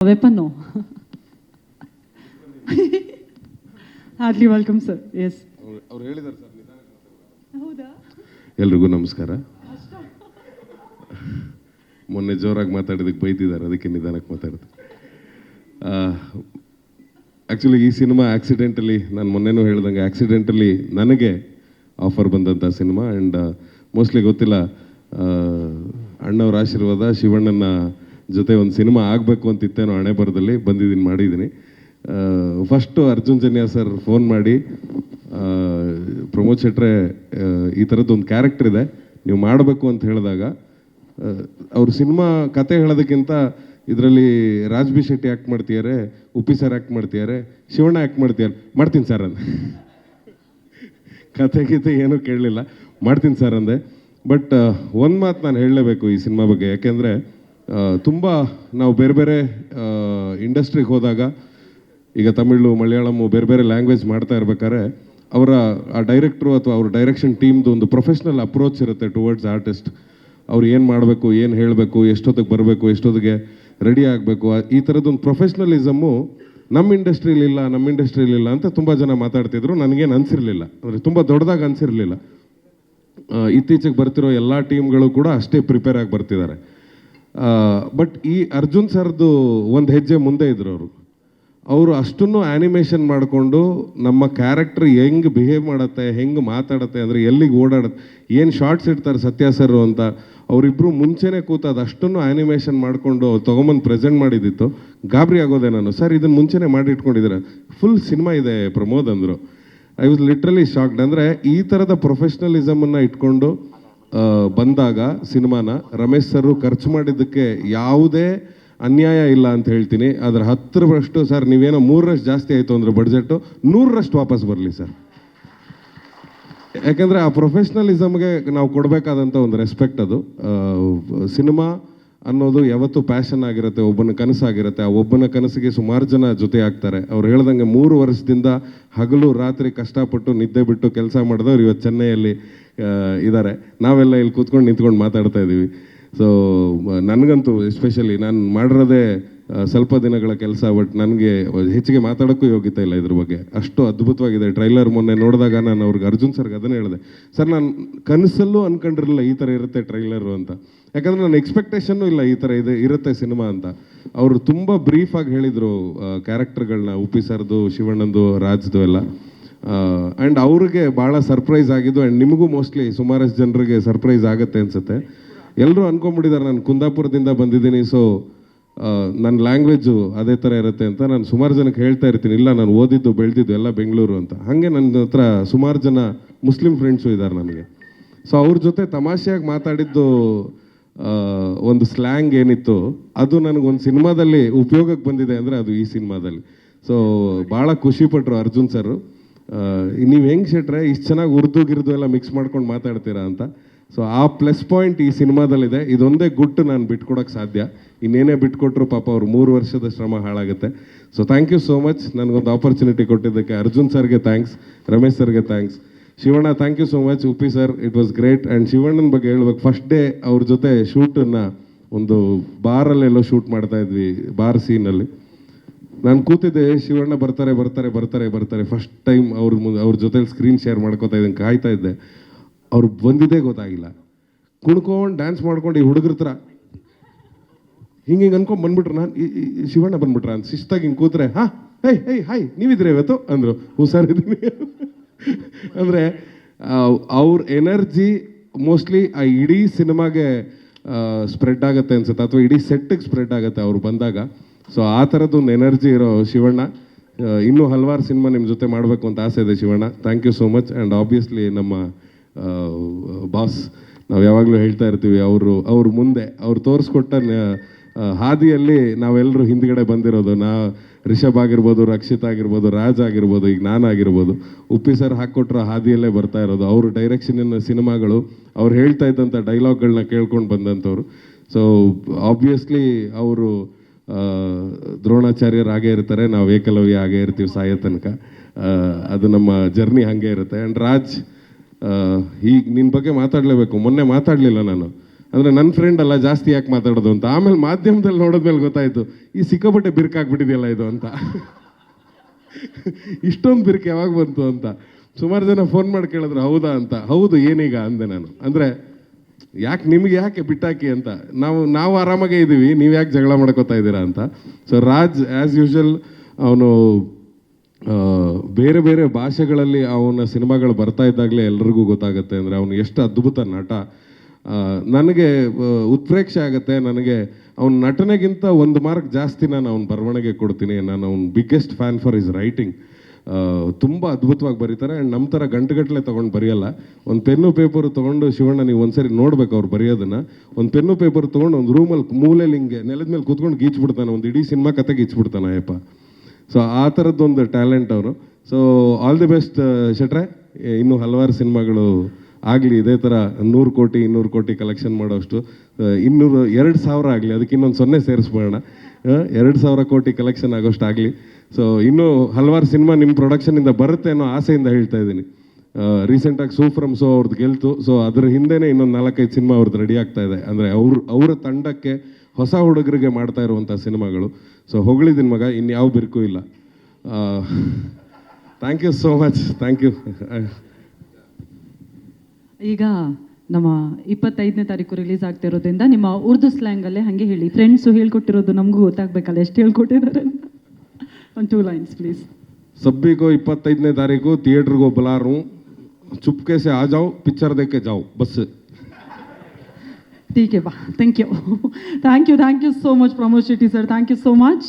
Weapon hardly welcome sir yes ಅವ್ರು sir ಹೌದಾ? ಎಲ್ರಿಗೂ ನಮಸ್ಕಾರ. ಮೊನ್ನೆ ಜೋರಾಗಿ ಮಾತಾಡಿದಕ್ಕೆ ಬೈತಿದ್ದಾರೆ ಅದಕ್ಕೆ ನಿಧಾನಕ್ಕೆ ಮಾತಾಡಿದೆ. ಆ್ಯಕ್ಚುಲಿ ಈ ಸಿನಿಮಾ ಆಕ್ಸಿಡೆಂಟಲಿ ನಾನು ಮೊನ್ನೆನೂ ಹೇಳ್ದಂಗೆ ಆಕ್ಸಿಡೆಂಟಲಿ ನನಗೆ ಆಫರ್ ಬಂದಂಥ ಸಿನಿಮಾ ಆ್ಯಂಡ್ ಮೋಸ್ಟ್ಲಿ ಗೊತ್ತಿಲ್ಲ ಅಣ್ಣವ್ರ ಆಶೀರ್ವಾದ ಶಿವಣ್ಣನ ಜೊತೆ ಒಂದು ಸಿನಿಮಾ ಆಗಬೇಕು ಅಂತಿತ್ತೇನೋ ಹಣೆ ಬರದಲ್ಲಿ ಬಂದಿದ್ದೀನಿ, ಮಾಡಿದ್ದೀನಿ. First Arjun Janya sir phone ಮಾಡಿ ಪ್ರಮೋದ್ ಶೆಟ್ರೆ ಈ ಥರದ್ದು ಒಂದು ಕ್ಯಾರೆಕ್ಟರ್ ಇದೆ, ನೀವು ಮಾಡಬೇಕು ಅಂತ ಹೇಳಿದಾಗ ಅವ್ರ ಸಿನಿಮಾ ಕತೆ ಹೇಳೋದಕ್ಕಿಂತ ಇದರಲ್ಲಿ ರಾಜ್ಬಿ ಶೆಟ್ಟಿ ಆ್ಯಕ್ಟ್ ಮಾಡ್ತೀಯಾರೆ ಉಪ್ಪಿ ಸರ್ ಆ್ಯಕ್ಟ್ ಮಾಡ್ತೀಯಾರೆ ಶಿವಣ್ಣ ಆ್ಯಕ್ಟ್ ಮಾಡ್ತಿದ್ದಾರೆ. ಮಾಡ್ತೀನಿ ಸರ್ ಅಂದೆ. ಕತೆ ಗೀತೆ ಏನೂ ಕೇಳಲಿಲ್ಲ. ಮಾಡ್ತೀನಿ ಸರ್ ಅಂದೆ. ಬಟ್ ಒಂದು ಮಾತು ನಾನು ಹೇಳಲೇಬೇಕು ಈ ಸಿನಿಮಾ ಬಗ್ಗೆ. ಯಾಕೆಂದರೆ ತುಂಬ ನಾವು ಬೇರೆ ಬೇರೆ ಇಂಡಸ್ಟ್ರಿಗೆ ಹೋದಾಗ, ಈಗ ತಮಿಳು ಮಲಯಾಳಮು ಬೇರೆ ಬೇರೆ ಲ್ಯಾಂಗ್ವೇಜ್ ಮಾಡ್ತಾ ಇರ್ಬೇಕಾದ್ರೆ, ಅವರ, ಆ ಡೈರೆಕ್ಟ್ರು ಅಥವಾ ಅವ್ರ ಡೈರೆಕ್ಷನ್ ಟೀಮ್ದು ಒಂದು ಪ್ರೊಫೆಷ್ನಲ್ ಅಪ್ರೋಚ್ ಇರುತ್ತೆ ಟುವರ್ಡ್ಸ್ ಆರ್ಟಿಸ್ಟ್ ಅವ್ರು ಏನು ಮಾಡಬೇಕು, ಏನು ಹೇಳಬೇಕು, ಎಷ್ಟೊತ್ತಿಗೆ ಬರಬೇಕು, ಎಷ್ಟೊತ್ತಿಗೆ ರೆಡಿ ಆಗಬೇಕು ಈ ಥರದ್ದೊಂದು ಪ್ರೊಫೆಷ್ನಲಿಸಮ್ಮು ನಮ್ಮ ಇಂಡಸ್ಟ್ರೀಲಿಲ್ಲ ನಮ್ಮ ಇಂಡಸ್ಟ್ರೀಲಿಲ್ಲ ಅಂತ ತುಂಬ ಜನ ಮಾತಾಡ್ತಿದ್ರು. ನನಗೇನು ಅನಿಸಿರಲಿಲ್ಲ. ಅಂದರೆ ತುಂಬ ದೊಡ್ಡದಾಗಿ ಅನಿಸಿರಲಿಲ್ಲ. ಇತ್ತೀಚೆಗೆ ಬರ್ತಿರೋ ಎಲ್ಲ ಟೀಮ್ಗಳು ಕೂಡ ಅಷ್ಟೇ ಪ್ರಿಪೇರ್ ಆಗಿ ಬರ್ತಿದ್ದಾರೆ. ಬಟ್ ಈ ಅರ್ಜುನ್ ಸರ್ದು ಒಂದು ಹೆಜ್ಜೆ ಮುಂದೆ ಇದ್ರು ಅವರು. ಅವರು ಅಷ್ಟನ್ನು ಆ್ಯನಿಮೇಷನ್ ಮಾಡಿಕೊಂಡು ನಮ್ಮ ಕ್ಯಾರೆಕ್ಟರ್ ಹೆಂಗೆ ಬಿಹೇವ್ ಮಾಡುತ್ತೆ, ಹೆಂಗೆ ಮಾತಾಡುತ್ತೆ ಅಂದರೆ ಎಲ್ಲಿಗೆ ಓಡಾಡುತ್ತೆ, ಏನು ಶಾರ್ಟ್ಸ್ ಇಡ್ತಾರೆ ಸತ್ಯ ಸರ್ ಅಂತ ಅವರಿಬ್ಬರು ಮುಂಚೆನೇ ಕೂತು ಅಷ್ಟನ್ನು ಆ್ಯನಿಮೇಷನ್ ಮಾಡಿಕೊಂಡು ಅವ್ರು ತೊಗೊಂಬಂದು ಪ್ರೆಸೆಂಟ್ ಮಾಡಿದ್ದಿತ್ತು ಗಾಬರಿ ಆಗೋದೆ ನಾನು. ಸರ್ ಇದನ್ನು ಮುಂಚೆನೇ ಮಾಡಿ ಇಟ್ಕೊಂಡಿದ್ದೀರ ಫುಲ್ ಸಿನಿಮಾ ಇದೆ ಪ್ರಮೋದ್ ಅಂದರು. ಐ ವಾಸ್ ಲಿಟ್ರಲಿ ಶಾಕ್ಡ್ ಅಂದರೆ ಈ ಥರದ ಪ್ರೊಫೆಷ್ನಲಿಸಮನ್ನು ಇಟ್ಕೊಂಡು ಬಂದಾಗ ಸಿನಿಮಾನ ರಮೇಶ್ ಸರ್ ಖರ್ಚು ಮಾಡಿದ್ದಕ್ಕೆ ಯಾವುದೇ ಅನ್ಯಾಯ ಇಲ್ಲ ಅಂತ ಹೇಳ್ತೀನಿ. ಅದರ ಹತ್ತರಷ್ಟು ಸರ್, ನೀವೇನೋ ಮೂರರಷ್ಟು ಜಾಸ್ತಿ ಆಯಿತು ಅಂದರೆ ಬಡ್ಜೆಟ್ಟು ನೂರರಷ್ಟು ವಾಪಸ್ ಬರಲಿ ಸರ್. ಯಾಕೆಂದರೆ ಆ ಪ್ರೊಫೆಷ್ನಲಿಸಮ್ಗೆ ನಾವು ಕೊಡಬೇಕಾದಂಥ ಒಂದು ರೆಸ್ಪೆಕ್ಟ್ ಅದು. ಸಿನಿಮಾ ಅನ್ನೋದು ಯಾವತ್ತೂ ಪ್ಯಾಷನ್ ಆಗಿರುತ್ತೆ, ಒಬ್ಬನ ಕನಸಾಗಿರುತ್ತೆ. ಆ ಒಬ್ಬನ ಕನಸಿಗೆ ಸುಮಾರು ಜನ ಜೊತೆ ಆಗ್ತಾರೆ ಅವ್ರು ಹೇಳ್ದಂಗೆ ಮೂರು ವರ್ಷದಿಂದ ಹಗಲು ರಾತ್ರಿ ಕಷ್ಟಪಟ್ಟು ನಿದ್ದೆ ಬಿಟ್ಟು ಕೆಲಸ ಮಾಡಿದವ್ರು ಇವತ್ತು ಚೆನ್ನೈಯಲ್ಲಿ ಇದ್ದಾರೆ ನಾವೆಲ್ಲ ಇಲ್ಲಿ ಕೂತ್ಕೊಂಡು ನಿಂತ್ಕೊಂಡು ಮಾತಾಡ್ತಾ ಇದ್ದೀವಿ ಸೊ ನನಗಂತೂ ಎಸ್ಪೆಷಲಿ ನಾನು ಮಾಡಿರೋದೇ ಸ್ವಲ್ಪ ದಿನಗಳ ಕೆಲಸ ಬಟ್ ನನಗೆ ಹೆಚ್ಚಿಗೆ ಮಾತಾಡೋಕ್ಕೂ ಯೋಗ್ಯತೆ ಇಲ್ಲ ಇದ್ರ ಬಗ್ಗೆ. ಅಷ್ಟು ಅದ್ಭುತವಾಗಿದೆ ಟ್ರೈಲರ್ ಮೊನ್ನೆ ನೋಡಿದಾಗ ನಾನು ಅವ್ರಿಗೆ ಅರ್ಜುನ್ ಸರ್ಗೆ ಅದನ್ನೇ ಹೇಳಿದೆ. ಸರ್, ನಾನು ಕನಸಲ್ಲೂ ಅನ್ಕೊಂಡಿರಲಿಲ್ಲ ಈ ಥರ ಇರುತ್ತೆ ಟ್ರೈಲರು ಅಂತ. ಯಾಕಂದರೆ ನನ್ನ ಎಕ್ಸ್ಪೆಕ್ಟೇಷನ್ನು ಇಲ್ಲ ಈ ಥರ ಇದೆ, ಇರುತ್ತೆ ಸಿನಿಮಾ ಅಂತ. ಅವರು ತುಂಬ ಬ್ರೀಫಾಗಿ ಹೇಳಿದರು ಕ್ಯಾರೆಕ್ಟರ್ಗಳನ್ನ ಉಪ್ಪಿ ಸರ್ದು, ಶಿವಣ್ಣಂದು, ರಾಜ್ದು ಎಲ್ಲ. ಆ್ಯಂಡ್ ಅವ್ರಿಗೆ ಭಾಳ ಸರ್ಪ್ರೈಸ್ ಆಗಿದ್ದು ಆ್ಯಂಡ್ ನಿಮಗೂ ಮೋಸ್ಟ್ಲಿ ಸುಮಾರಷ್ಟು ಜನರಿಗೆ ಸರ್ಪ್ರೈಸ್ ಆಗುತ್ತೆ ಅನ್ಸುತ್ತೆ. ಎಲ್ಲರೂ ಅನ್ಕೊಂಡ್ಬಿಟ್ಟಿದ್ದಾರೆ, ನಾನು ಕುಂದಾಪುರದಿಂದ ಬಂದಿದ್ದೀನಿ ಸೊ ನನ್ನ ಲ್ಯಾಂಗ್ವೇಜು ಅದೇ ಥರ ಇರುತ್ತೆ ಅಂತ ನಾನು ಸುಮಾರು ಜನಕ್ಕೆ ಹೇಳ್ತಾ ಇರ್ತೀನಿ. ಇಲ್ಲ, ನಾನು ಓದಿದ್ದು, ಬೆಳೆದಿದ್ದು ಎಲ್ಲ ಬೆಂಗಳೂರು ಅಂತ. ಹಾಗೆ ನನ್ನ ಹತ್ರ ಸುಮಾರು ಜನ ಮುಸ್ಲಿಂ ಫ್ರೆಂಡ್ಸು ಇದ್ದಾರೆ ನನಗೆ. ಸೊ ಅವ್ರ ಜೊತೆ ತಮಾಷೆಯಾಗಿ ಮಾತಾಡಿದ್ದು ಒಂದು ಸ್ಲ್ಯಾಂಗ್ ಏನಿತ್ತು, ಅದು ನನಗೊಂದು ಸಿನಿಮಾದಲ್ಲಿ ಉಪಯೋಗಕ್ಕೆ ಬಂದಿದೆ ಅಂದರೆ ಅದು ಈ ಸಿನಿಮಾದಲ್ಲಿ. ಸೊ ಭಾಳ ಖುಷಿಪಟ್ಟರು ಅರ್ಜುನ್ ಸರ್ ನೀವು ಹೆಂಗೆ ಶೆಟ್ರೆ, ಇಷ್ಟು ಚೆನ್ನಾಗಿ ಉರ್ದು ಗಿರ್ದು ಎಲ್ಲ ಮಿಕ್ಸ್ ಮಾಡ್ಕೊಂಡು ಮಾತಾಡ್ತೀರಾ ಅಂತ. ಸೊ ಆ ಪ್ಲಸ್ ಪಾಯಿಂಟ್ ಈ ಸಿನಿಮಾದಲ್ಲಿದೆ. ಇದೊಂದೇ ಗುಟ್ಟು ನಾನು ಬಿಟ್ಕೊಡೋಕ್ಕೆ ಸಾಧ್ಯ. ಇನ್ನೇನೇ ಬಿಟ್ಕೊಟ್ರು ಪಾಪ ಅವ್ರು ಮೂರು ವರ್ಷದ ಶ್ರಮ ಹಾಳಾಗುತ್ತೆ. So thank you so much ನನಗೊಂದು ಆಪರ್ಚುನಿಟಿ ಕೊಟ್ಟಿದ್ದಕ್ಕೆ ಅರ್ಜುನ್ ಸರ್ಗೆ ಥ್ಯಾಂಕ್ಸ್ ರಮೇಶ್ ಸರ್ಗೆ thanks Shivanna thank you so much Uppi sir it was great and ಶಿವಣ್ಣನ ಬಗ್ಗೆ ಹೇಳ್ಬೇಕು. ಫಸ್ಟ್ ಡೇ ಅವ್ರ ಜೊತೆ ಶೂಟನ್ನು ಒಂದು ಬಾರಲ್ಲೆಲ್ಲೋ ಶೂಟ್ ಮಾಡ್ತಾ ಇದ್ವಿ ಬಾರ್ ಸೀನಲ್ಲಿ ನಾನು ಕೂತಿದ್ದೆ ಶಿವಣ್ಣ ಬರ್ತಾರೆ ಬರ್ತಾರೆ ಬರ್ತಾರೆ ಬರ್ತಾರೆ. ಫಸ್ಟ್ ಟೈಮ್ ಅವ್ರ ಮುಂದೆ, ಅವ್ರ ಜೊತೆ ಸ್ಕ್ರೀನ್ ಶೇರ್ ಮಾಡ್ಕೋತಾ ಇದ್ದೀನಿ ಕಾಯ್ತಾ ಇದ್ದೆ. ಅವ್ರು ಬಂದಿದ್ದೇ ಗೊತ್ತಾಗಿಲ್ಲ. ಕುಣ್ಕೊಂಡು ಡ್ಯಾನ್ಸ್ ಮಾಡ್ಕೊಂಡು ಈ ಹುಡುಗರ ಹತ್ರ ಹಿಂಗೆ ಹಿಂಗೆ ಅನ್ಕೊಂಡು ಬಂದ್ಬಿಟ್ರು. ನಾನು ಶಿವಣ್ಣ ಬಂದ್ಬಿಟ್ರ? ಅಂತ ಶಿಸ್ತಾಗಿ ಹಿಂಗೆ ಕೂತ್ರೆ, ಹಾ ಹೇ ಹೇ ಹಾಯ್ ನೀವಿದ್ರೆ ಇವತ್ತು? ಅಂದರು. ಹುಷಾರಿದ್ದೀನಿ ಅಂದರೆ ಅವ್ರ ಎನರ್ಜಿ ಮೋಸ್ಟ್ಲಿ ಆ ಇಡೀ ಸಿನಿಮಾಗೆ ಸ್ಪ್ರೆಡ್ ಆಗುತ್ತೆ ಅನ್ಸುತ್ತೆ. ಅಥವಾ ಇಡೀ ಸೆಟ್ಟಿಗೆ ಸ್ಪ್ರೆಡ್ ಆಗುತ್ತೆ ಅವ್ರು ಬಂದಾಗ. ಸೊ ಆ ಥರದ್ದೊಂದು ಎನರ್ಜಿ ಇರೋ ಶಿವಣ್ಣ. ಇನ್ನೂ ಹಲವಾರು ಸಿನಿಮಾ ನಿಮ್ಮ ಜೊತೆ ಮಾಡಬೇಕು ಅಂತ ಆಸೆ ಇದೆ Shivanna. Thank you so much and obviously ನಮ್ಮ ಬಾಸ್ ನಾವು ಯಾವಾಗಲೂ ಹೇಳ್ತಾ ಇರ್ತೀವಿ, ಅವರು, ಅವ್ರ ಮುಂದೆ, ಅವ್ರು ತೋರಿಸ್ಕೊಟ್ಟ ಹಾದಿಯಲ್ಲಿ ನಾವೆಲ್ಲರೂ ಹಿಂದ್ಗಡೆ ಬಂದಿರೋದು. ನಾ ರಿಷಬ್ ಆಗಿರ್ಬೋದು, ರಕ್ಷಿತ್ ಆಗಿರ್ಬೋದು, ರಾಜ್ ಆಗಿರ್ಬೋದು, ಈಗ ನಾನಾಗಿರ್ಬೋದು ಉಪ್ಪಿ ಸರ್ ಹಾಕ್ಕೊಟ್ರ ಹಾದಿಯಲ್ಲೇ ಬರ್ತಾ ಇರೋದು. ಅವರು ಡೈರೆಕ್ಷನಿನ ಸಿನಿಮಾಗಳು, ಅವ್ರು ಹೇಳ್ತಾ ಇದ್ದಂಥ ಡೈಲಾಗ್ಗಳನ್ನ ಕೇಳ್ಕೊಂಡು ಬಂದಂಥವ್ರು. ಸೊ ಆಬ್ವಿಯಸ್ಲಿ ಅವರು ದ್ರೋಣಾಚಾರ್ಯರು ಹಾಗೇ ಇರ್ತಾರೆ, ನಾವು ಏಕಲವ್ಯ ಹಾಗೇ ಇರ್ತೀವಿ ಸಾಯೋ ತನಕ. ಅದು ನಮ್ಮ ಜರ್ನಿ ಹಾಗೆ ಇರುತ್ತೆ. ಆ್ಯಂಡ್ ರಾಜ್ ಈಗ ನಿನ್ನ ಬಗ್ಗೆ ಮಾತಾಡಲೇಬೇಕು. ಮೊನ್ನೆ ಮಾತಾಡಲಿಲ್ಲ ನಾನು. ಅಂದರೆ ನನ್ನ ಫ್ರೆಂಡ್ ಅಲ್ಲ, ಜಾಸ್ತಿ ಯಾಕೆ ಮಾತಾಡೋದು ಅಂತ. ಆಮೇಲೆ ಮಾಧ್ಯಮದಲ್ಲಿ ನೋಡಿದ್ಮೇಲೆ ಗೊತ್ತಾಯಿತು, ಈ ಸಿಕ್ಕಾಪಟ್ಟೆ ಬಿರ್ಕಾಕ್ಬಿಟ್ಟಿದೆಯಲ್ಲ ಇದು ಅಂತ. ಇಷ್ಟೊಂದು ಬಿರುಕು ಯಾವಾಗ ಬಂತು ಅಂತ. ಸುಮಾರು ಜನ ಫೋನ್ ಮಾಡಿ ಕೇಳಿದ್ರು, ಹೌದಾ ಅಂತ. ಹೌದು, ಏನೀಗ ಅಂದೆ ನಾನು. ಅಂದರೆ ಯಾಕೆ ನಿಮ್ಗೆ ಯಾಕೆ ಬಿಟ್ಟಾಕಿ ಅಂತ? ನಾವು ನಾವು ಆರಾಮಾಗೇ ಇದ್ದೀವಿ ನೀವು ಯಾಕೆ ಜಗಳ ಮಾಡ್ಕೋತಾ ಇದ್ದೀರಾ ಅಂತ. ಸೊ ರಾಜ್ ಆ್ಯಸ್ ಯೂಶುವಲ್ ಅವನು ಬೇರೆ ಬೇರೆ ಭಾಷೆಗಳಲ್ಲಿ ಅವನ ಸಿನಿಮಾಗಳು ಬರ್ತಾ ಇದ್ದಾಗಲೇ ಎಲ್ರಿಗೂ ಗೊತ್ತಾಗುತ್ತೆ. ಅಂದರೆ ಅವನು ಎಷ್ಟು ಅದ್ಭುತ ನಟ. ನನಗೆ ಉತ್ಪ್ರೇಕ್ಷೆ ಆಗುತ್ತೆ. ನನಗೆ, ಅವನ ನಟನೆಗಿಂತ ಒಂದು ಮಾರ್ಕ್ ಜಾಸ್ತಿ ನಾನು ಅವ್ನ ಬರವಣಿಗೆ ಕೊಡ್ತೀನಿ. ನಾನು ಅವ್ನ biggest fan for is writing ತುಂಬ ಅದ್ಭುತವಾಗಿ ಬರೀತಾರೆ. ಆ್ಯಂಡ್ ನಮ್ಮ ಥರ ಗಂಟೆಗಟ್ಟಲೆ ತೊಗೊಂಡು ಬರೆಯಲ್ಲ. ಒಂದು ಪೆನ್ನು, ಪೇಪರ್ ತೊಗೊಂಡು ಶಿವಣ್ಣ ನೀವು ಒಂದ್ಸರಿ ನೋಡ್ಬೇಕು ಅವ್ರು ಬರೆಯೋದನ್ನು. ಒಂದು ಪೆನ್ನು, ಪೇಪರ್ ತೊಗೊಂಡು ಒಂದು ರೂಮಲ್ಲಿ ಮೂಲೆಲಿ ಹಿಂಗೆ ನೆಲದ ಮೇಲೆ ಕೂತ್ಕೊಂಡು ಗೀಚ್ಬಿಡ್ತಾನೆ. ಒಂದು ಇಡೀ ಸಿನಿಮಾ ಕತೆ ಗೀಚ್ಬಿಡ್ತಾನೆ ಅಯ್ಯಪ್ಪ. ಸೊ ಆ ಥರದ್ದೊಂದು ಟ್ಯಾಲೆಂಟ್ ಅವರು. ಸೊ ಆಲ್ ದಿ ಬೆಸ್ಟ್ ಶೆಟ್ರೆ. ಇನ್ನೂ ಹಲವಾರು ಸಿನಿಮಾಗಳು ಆಗಲಿ. ಇದೇ ಥರ ನೂರು ಕೋಟಿ, ಇನ್ನೂರು ಕೋಟಿ ಕಲೆಕ್ಷನ್ ಮಾಡೋಷ್ಟು. ಇನ್ನೂರು, ಎರಡು ಸಾವಿರ ಆಗಲಿ. ಅದಕ್ಕೆ ಇನ್ನೊಂದು ಸೊನ್ನೆ ಸೇರಿಸ್ಬೋಣ ಎರಡು ಸಾವಿರ ಕೋಟಿ ಕಲೆಕ್ಷನ್ ಆಗೋಷ್ಟು ಆಗಲಿ. ಸೊ ಇನ್ನೂ ಹಲವಾರು ಸಿನಿಮಾ ನಿಮ್ಮ ಪ್ರೊಡಕ್ಷನಿಂದ ಬರುತ್ತೆ ಅನ್ನೋ ಆಸೆಯಿಂದ ಹೇಳ್ತಾ ಇದ್ದೀನಿ. ರೀಸೆಂಟಾಗಿ ಸೂ ಫ್ರಮ್ ಸೋ ಅವ್ರದ್ದು ಗೆಲ್ತು. ಸೊ ಅದ್ರ ಹಿಂದೆನೇ ಇನ್ನೊಂದು ನಾಲ್ಕೈದು ಸಿನಿಮಾ ಅವ್ರದ್ದು ರೆಡಿ ಆಗ್ತಾ ಇದೆ. ಅಂದರೆ ಅವ್ರ, ಅವರ ತಂಡಕ್ಕೆ ಹೊಸ ಹುಡುಗರಿಗೆ ಮಾಡ್ತಾ ಇರುವಂಥ ಸಿನಿಮಾಗಳು. ಸೊ ಹೊಗಳಿದ್ದೀನಿ ಮಗ, ಇನ್ಯಾವ ಬಿರುಕು ಇಲ್ಲ. Thank you so much thank you ಈಗ ನಮ್ಮ ಇಪ್ಪತ್ತೈದನೇ ತಾರೀಕು ರಿಲೀಸ್ ಆಗ್ತಿರೋದ್ರಿಂದ ನಿಮ್ಮ ಉರ್ದು ಸ್ಲ್ಯಾಂಗಲ್ಲೇ ಹಾಗೆ ಹೇಳಿ. ಫ್ರೆಂಡ್ಸು ಹೇಳ್ಕೊಟ್ಟಿರೋದು ನಮಗೂ ಗೊತ್ತಾಗಬೇಕಲ್ಲ, ಎಷ್ಟು ಹೇಳ್ಕೊಟ್ಟಿದ್ದಾರೆ ಒಂದು ಟೂ ಲೈನ್ಸ್ ಪ್ಲೀಸ್ ಸಬ್ಬಿಗೂ ಇಪ್ಪತ್ತೈದನೇ ತಾರೀಕು ಥಿಯೇಟ್ರಿಗೂ ಬಲಾರು ಚುಪ್ಕೆ ಸೆ ಆ ಜಾವು ಪಿಕ್ಚರ್ ದೇಕೆ ಜಾವು ಬಸ್ ठीक है वाह thank you thank you thank you so much Pramod Shetty sir thank you so much